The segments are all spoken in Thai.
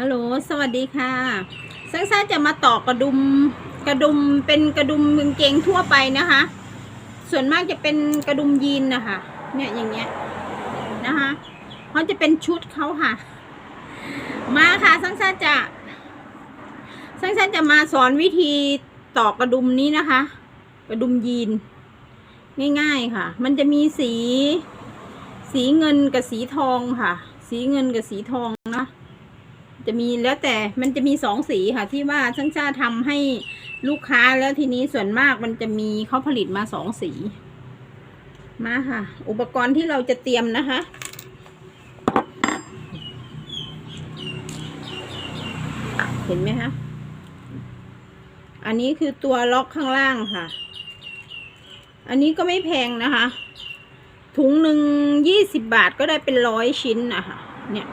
ฮัลโหล สวัสดีค่ะซังซ่าจะมาต่อกระดุมกระดุมเป็นกระดุมกางเกงทั่วไปนะคะ ส่วนมากจะเป็นกระดุมยีนนะคะ เนี่ยอย่างเงี้ยนะคะเขาจะเป็นชุดเขาค่ะ มาค่ะซังซ่าจะซังซ่าจะมาสอนวิธีต่อกระดุมนี้นะคะ กระดุมยีน ง่ายๆค่ะ มันจะมีสี สีเงินกับสีทองค่ะ สีเงินกับสีทอง จะมีแล้วแต่มันจะมีสองสีค่ะ ที่ว่าช่างชาทำให้ลูกค้าแล้วทีนี้ส่วนมากมันจะมีเขาผลิตมาสองสี มาค่ะ อุปกรณ์ที่เราจะเตรียมนะคะ เห็นไหมคะอันนี้คือตัวล็อกข้างล่างค่ะ อันนี้ก็ไม่แพงนะคะ ถุงหนึ่งยี่สิบบาทก็ได้เป็นร้อยชิ้นนะคะเนี่ย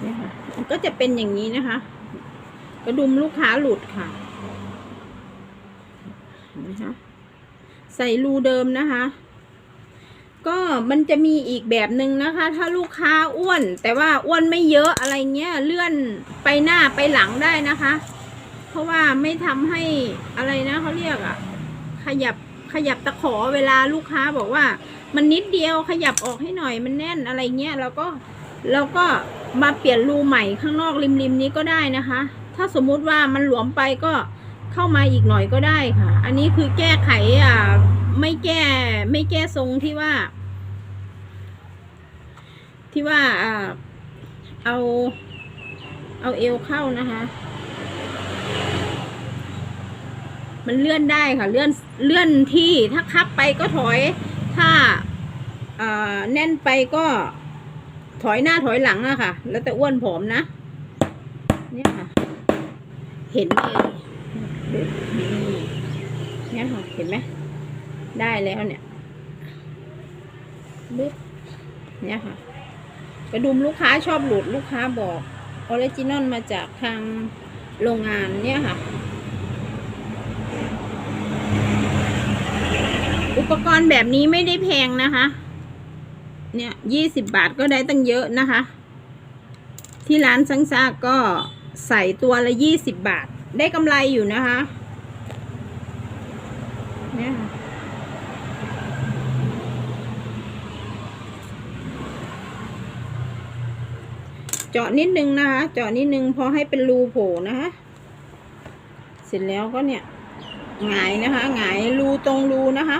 เนี่ยค่ะมัน ก็จะเป็นอย่างนี้นะคะ กระดุมลูกค้าหลุดค่ะเห็นไหมคะใส่รูเดิมนะคะ ก็มันจะมีอีกแบบหนึ่งนะคะ ถ้าลูกค้าอ้วน แต่ว่าอ้วนไม่เยอะอะไรเงี้ยเลื่อนไปหน้าไปหลังได้นะคะ เพราะว่าไม่ทำให้อะไรนะเขาเรียกอะขยับขยับตะขอเวลาลูกค้าบอกว่า มันนิดเดียวขยับออกให้หน่อยมันแน่นอะไรเงี้ยเราก็ เราก็มาเปลี่ยนรูใหม่ข้างนอกริมๆนี้ก็ได้นะคะ ถ้าสมมุติว่ามันหลวมไปก็เข้ามาอีกหน่อยก็ได้ค่ะ อันนี้คือแก้ไขอ่าไม่แก้ไม่แก้ทรงที่ว่า ที่ว่าอ่าเอา เอาเอวเข้านะคะ มันเลื่อนได้ค่ะ เลื่อนเลื่อนที่ถ้าคับไปก็ถอย ถ้าแน่นไปก็ ถอยหน้าถอยหลังอะค่ะ แล้วแต่อ้วนผอมนะ เนี่ยค่ะ เห็นไหมเอ่ยนี่เนี่ยค่ะเห็นไหมได้แล้วเนี่ยบึ๊บเนี่ยค่ะ กระดุมลูกค้าชอบหลุดลูกค้าบอกออริจินอลมาจากทางโรงงานเนี่ยค่ะ อุปกรณ์แบบนี้ไม่ได้แพงนะคะ เนี่ยยี่สิบบาทก็ได้ตั้งเยอะนะคะ ที่ร้านซังซาก็ใส่ตัวละยี่สิบบาท ได้กำไรอยู่นะคะเนี่ยค่ะเจาะนิดนึงนะคะ เจาะนิดนึงพอให้เป็นรูโผล่นะคะ เสร็จแล้วก็เนี่ยหงายนะคะหงายรูตรงรูนะคะ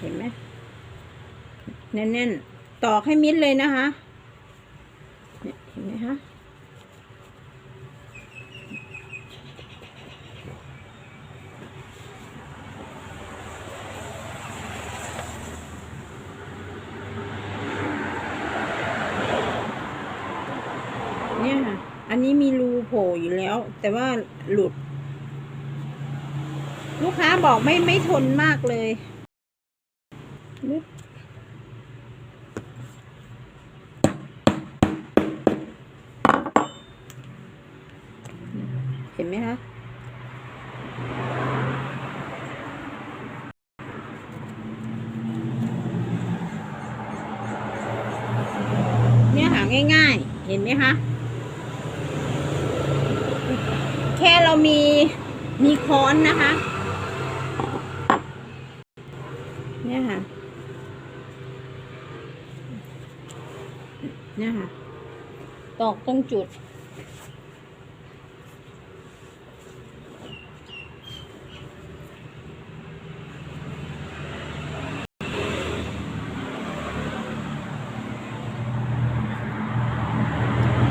เห็นไหมแน่นๆ ตอกให้มิดเลยนะคะเนี่ยเห็นไหมคะเนี่ยค่ะ อันนี้มีรูโผล่อยู่แล้ว แต่ว่าหลุด ลูกค้าบอกไม่ไม่ทนมากเลย นึกเห็นไหมคะเนี่ยหาง่ายๆ เห็นไหมคะแค่เรามีมีค้อนนะคะ เนี่ยค่ะ เนี่ยค่ะ ตอกตรงจุด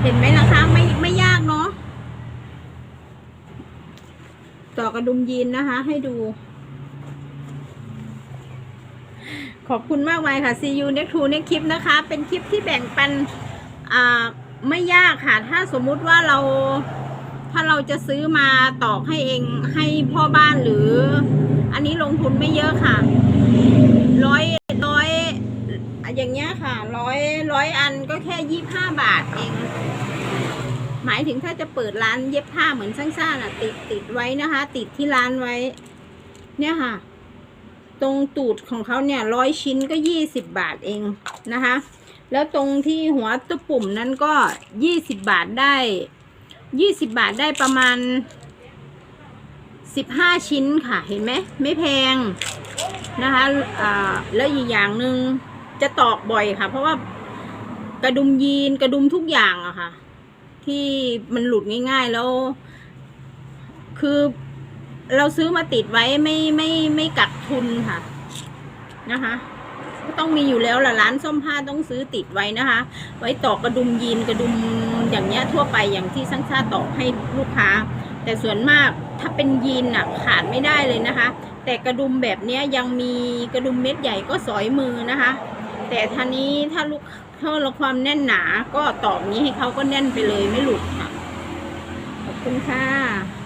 เห็นไหมล่ะคะ ไม่ไม่ยากเนาะ ต่อกระดุมยีนนะคะ ให้ดู ขอบคุณมากมายค่ะ see you next to next คลิปนะคะ เป็นคลิปที่แบ่งปันอ่าไม่ยากค่ะ ถ้าสมมุติว่าเราถ้าเราจะซื้อมาตอกให้เองให้พ่อบ้านหรือ อันนี้ลงทุนไม่เยอะค่ะ ร้อยร้อยอย่างเงี้ยค่ะ ร้อยร้อยอันก็แค่ยี่ห้าบาทเอง หมายถึงถ้าจะเปิดร้านเย็บผ้าเหมือนซ่าๆน่ะ ติดติดไว้นะคะ ติดที่ร้านไว้ เนี่ยค่ะ ตรงตูดของเขาเนี่ยร้อยชิ้นก็ยี่สิบบาทเองนะคะ แล้วตรงที่หัวตัวปุ่มนั้นก็ยี่สิบบาทได้ยี่สิบบาทได้ประมาณสิบห้าชิ้นค่ะ เห็นไหมไม่แพงนะคะแล้วอีกอย่างหนึ่งจะตอกบ่อยค่ะ เพราะว่ากระดุมยีนกระดุมทุกอย่างอะค่ะ ที่มันหลุดง่ายๆแล้ว คือ เราซื้อมาติดไว้ไม่ไม่ไม่กักทุนค่ะ นะคะก็ต้องมีอยู่แล้วล่ะร้านส้มผ้าต้องซื้อติดไว้นะคะ ไว้ตอกกระดุมยีนกระดุมอย่างเงี้ยทั่วไปอย่างที่ช่างชาตอกให้ลูกค้า แต่ส่วนมากถ้าเป็นยีนน่ะขาดไม่ได้เลยนะคะ แต่กระดุมแบบเนี้ยยังมีกระดุมเม็ดใหญ่ก็สอยมือนะคะ แต่ท่านี้ถ้าลูกถ้าเราความแน่นหนาก็ตอกนี้ให้เขาก็แน่นไปเลยไม่หลุดค่ะขอบคุณค่ะ